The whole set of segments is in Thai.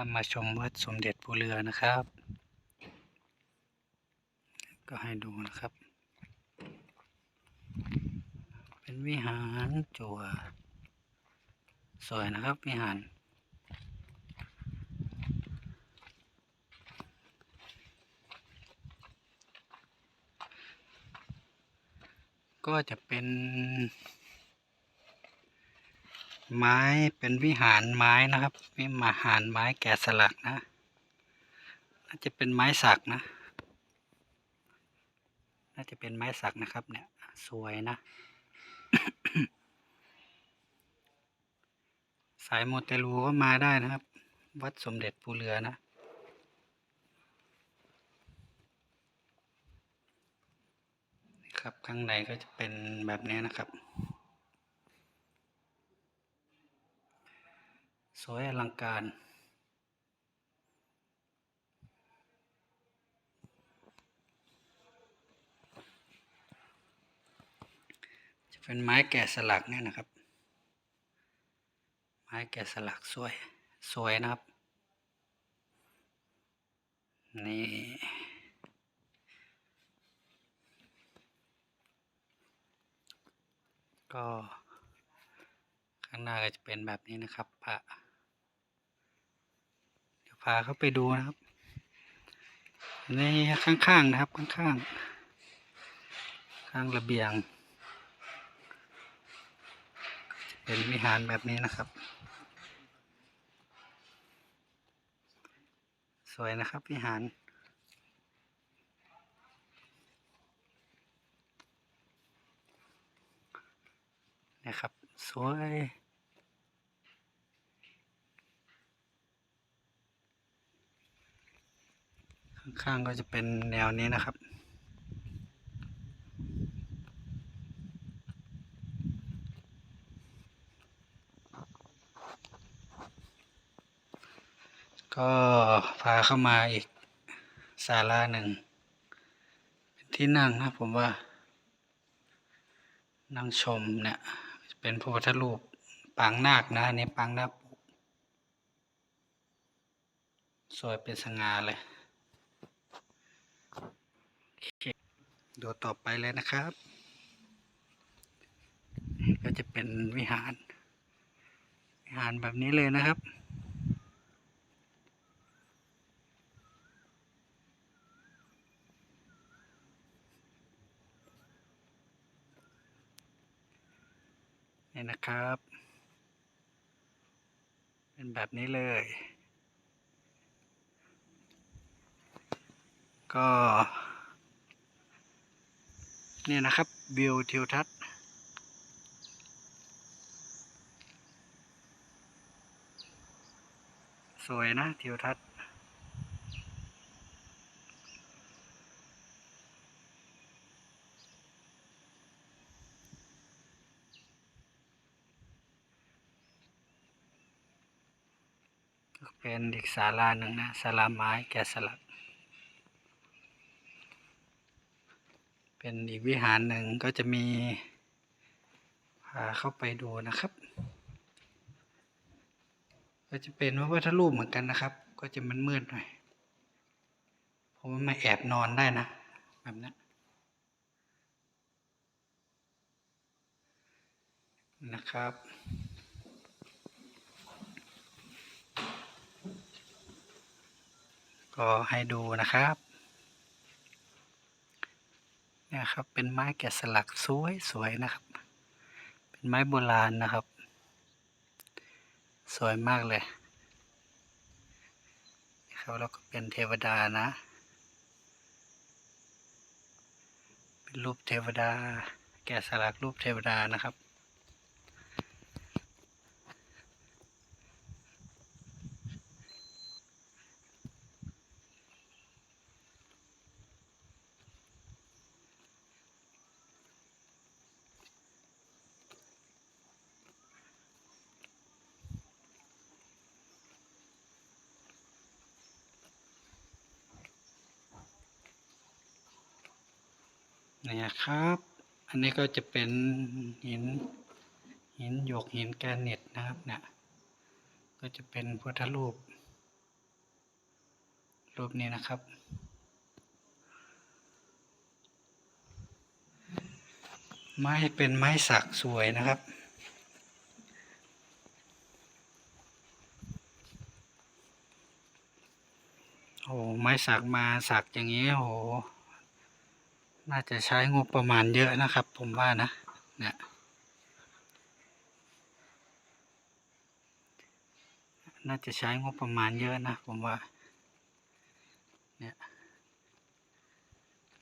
ามาชมวัดสมเด็จปูเรือนะครับ ก็ให้ดูนะครับ เป็นวิหารจั่วสวยนะครับวิหารก็จะเป็น ไม้เป็นวิหารไม้นะครับวิมหารไม้แกะสลักนะน่าจะเป็นไม้สักนะ น่าจะเป็นไม้สักนะครับ เนี่ย สวยนะ สายโมเตลูก็มาได้นะครับ วัดสมเด็จปูเรือนะครับข้างในก็จะเป็นแบบนี้นะครับ สวยอลังการ จะเป็นไม้แกะสลักเนี่ยนะครับ ไม้แกะสลักสวย สวยนะครับ นี่ก็ข้างหน้าก็จะเป็นแบบนี้นะครับพระ พาเข้าไปดูนะครับนี่ข้างๆนะครับ ข้างๆ ข้างระเบียง เป็นวิหารแบบนี้นะครับ สวยนะครับวิหารนะครับ สวย ข้างก็จะเป็นแนวนี้นะครับ ก็พาเข้ามาอีกศาลาหนึ่ง เป็นที่นั่งนะผมว่า นั่งชมเนี่ยเป็นพระพุทธรูปปางนาคนะอันนี้ปางนาคสวยเป็นสง่าเลยโอเค ดูต่อไปเลยนะครับ ก็จะเป็นวิหาร วิหารแบบนี้เลยนะครับนี่นะครับ เป็นแบบนี้เลย ก็ เนี่ยนะครับวิวทิวทัศน์สวยนะทิวทัศน์เป็นอีกศาลาหนึ่งนะศาลาไม้แกะสลัก เป็นอีกวิหารหนึ่งก็จะมีพาเข้าไปดูนะครับ ก็จะเป็นพระพุทธรูปเหมือนกันนะครับ ก็จะมันมืดหน่อยผมว่ามาแอบนอนได้นะแบบนั้นนะครับก็ให้ดูนะครับ เครับ เป็นไม้แกะสลักสวยสวยนะครับ เป็นไม้โบราณนะครับ สวยมากเลยนะครับแล้วก็เป็นเทวดานะ เป็นรูปเทวดา แกะสลักรูปเทวดานะครับ นี่ยครับ อันนี้ก็จะเป็นหินหินหยกหินแกรนิตนะครับเนี่ยก็จะเป็นพุทธรูป รูปนี้นะครับ ไม้เป็นไม้สักสวยนะครับโอ้ไม้สักมาสักอย่างนี้โอ้ น่าจะใช้งบประมาณเยอะนะครับ ผมว่านะเนี่ยน่าจะใช้งบประมาณเยอะนะผมว่าเนี่ย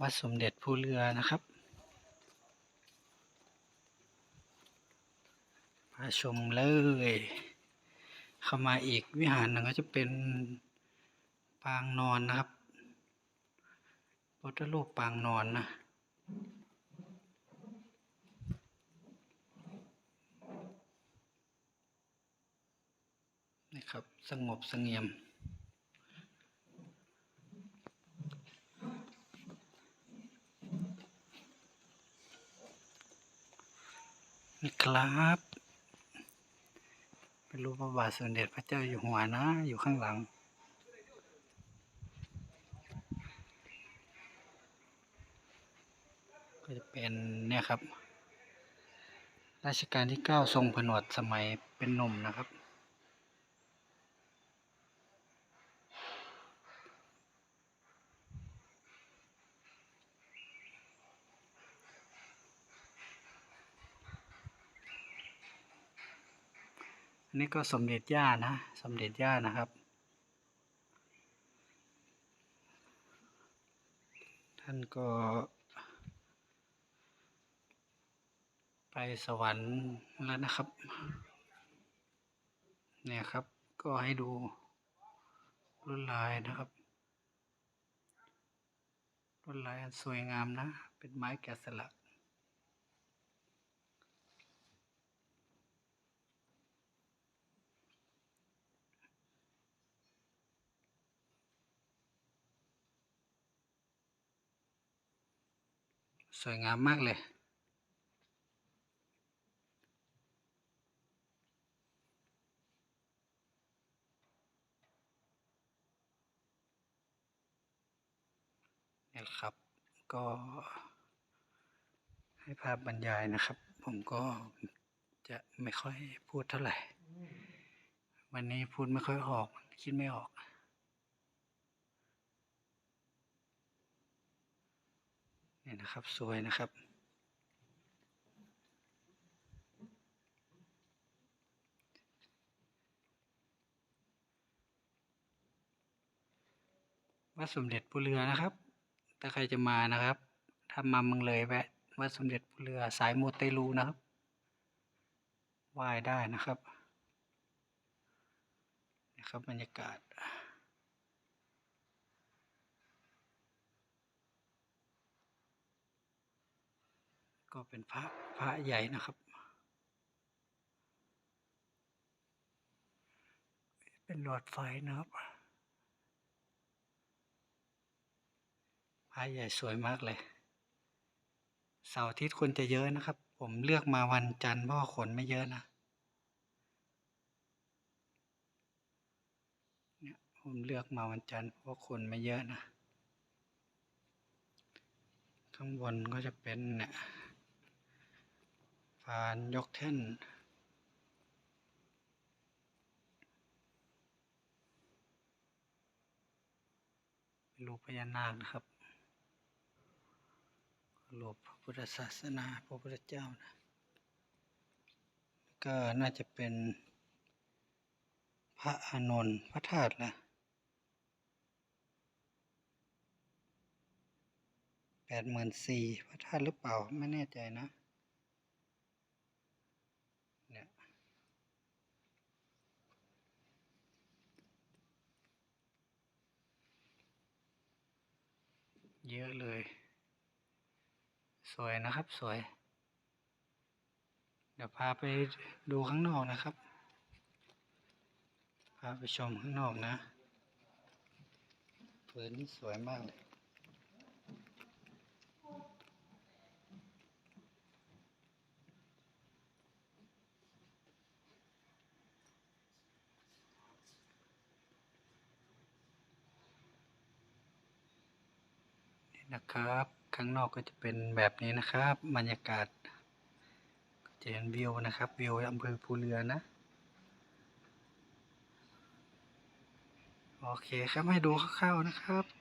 วัดสมเด็จผู้เรือนะครับพาชมเลย เข้ามาอีกวิหารหนึ่งก็จะเป็นปางนอนนะครับ พุทธรูปปางนอนนะ นี่ครับ สงบสงเงียมนี่ครับเป็นรูปพระบาทสมเด็จพระเจ้าอยู่หัวนะ อยู่ข้างหลัง ก็จะ เป็นเนี่ยครับรัชกาลที่เก้าทรงผนวดสมัยเป็นหนุ่มนะครับอันนี้ก็สมเด็จย่านะ สมเด็จย่านะครับท่านก็ ไปสวรรค์แล้วนะครับ เนี่ยครับก็ให้ดูลวดลายนะครับลวดลายสวยงามนะ เป็นไม้แกะสลักสวยงามมากเลย นี่ยครับ ก็ ให้ภาพบรรยายนะครับ ผมก็จะไม่ค่อยพูดเท่าไหร่ วันนี้พูดไม่ค่อยออก คิดไม่ออกเนี่ยนะครับ สวยนะครับ วัดสมเด็จปูเรือนะครับ ถ้าใครจะมานะครับ ถ้ามาเมืองเลยแวะวัดสมเด็จปูเรือสายโมเตลูนะครับไหว้ได้นะครับนะครับบรรยากาศก็เป็นพระพระใหญ่นะครับ เป็นหลอดไฟนะครับ พระใหญ่สวยมากเลย เสาร์อาทิตย์คนจะเยอะนะครับ ผมเลือกมาวันจันทร์เพราะคนไม่เยอะนะเนี่ยผมเลือกมาวันจันทร์เพราะคนไม่เยอะนะ ข้างบนก็จะเป็นเนี่ยฟานยกแท่นเป็นรูปพญานาคนะครับ รูปพระพุทธศาสนาพระพุทธเจ้านะก็น่าจะเป็นพระอานนท์พระธาตุนะแปดหมื่นสี่พระธาตุหรือเปล่า ไม่แน่ใจนะเนี่ยเยอะเลย สวยนะครับสวย เดี๋ยวพาไปดูข้างนอกนะครับ พาไปชมข้างนอกนะพื้นนี่สวยมากเลยนะครับข้างนอกก็จะเป็นแบบนี้นะครับ บรรยากาศจะเห็นวิวนะครับ วิวอำเภอภูเรือนะ โอเคครับให้ดูคร่าวๆนะครับ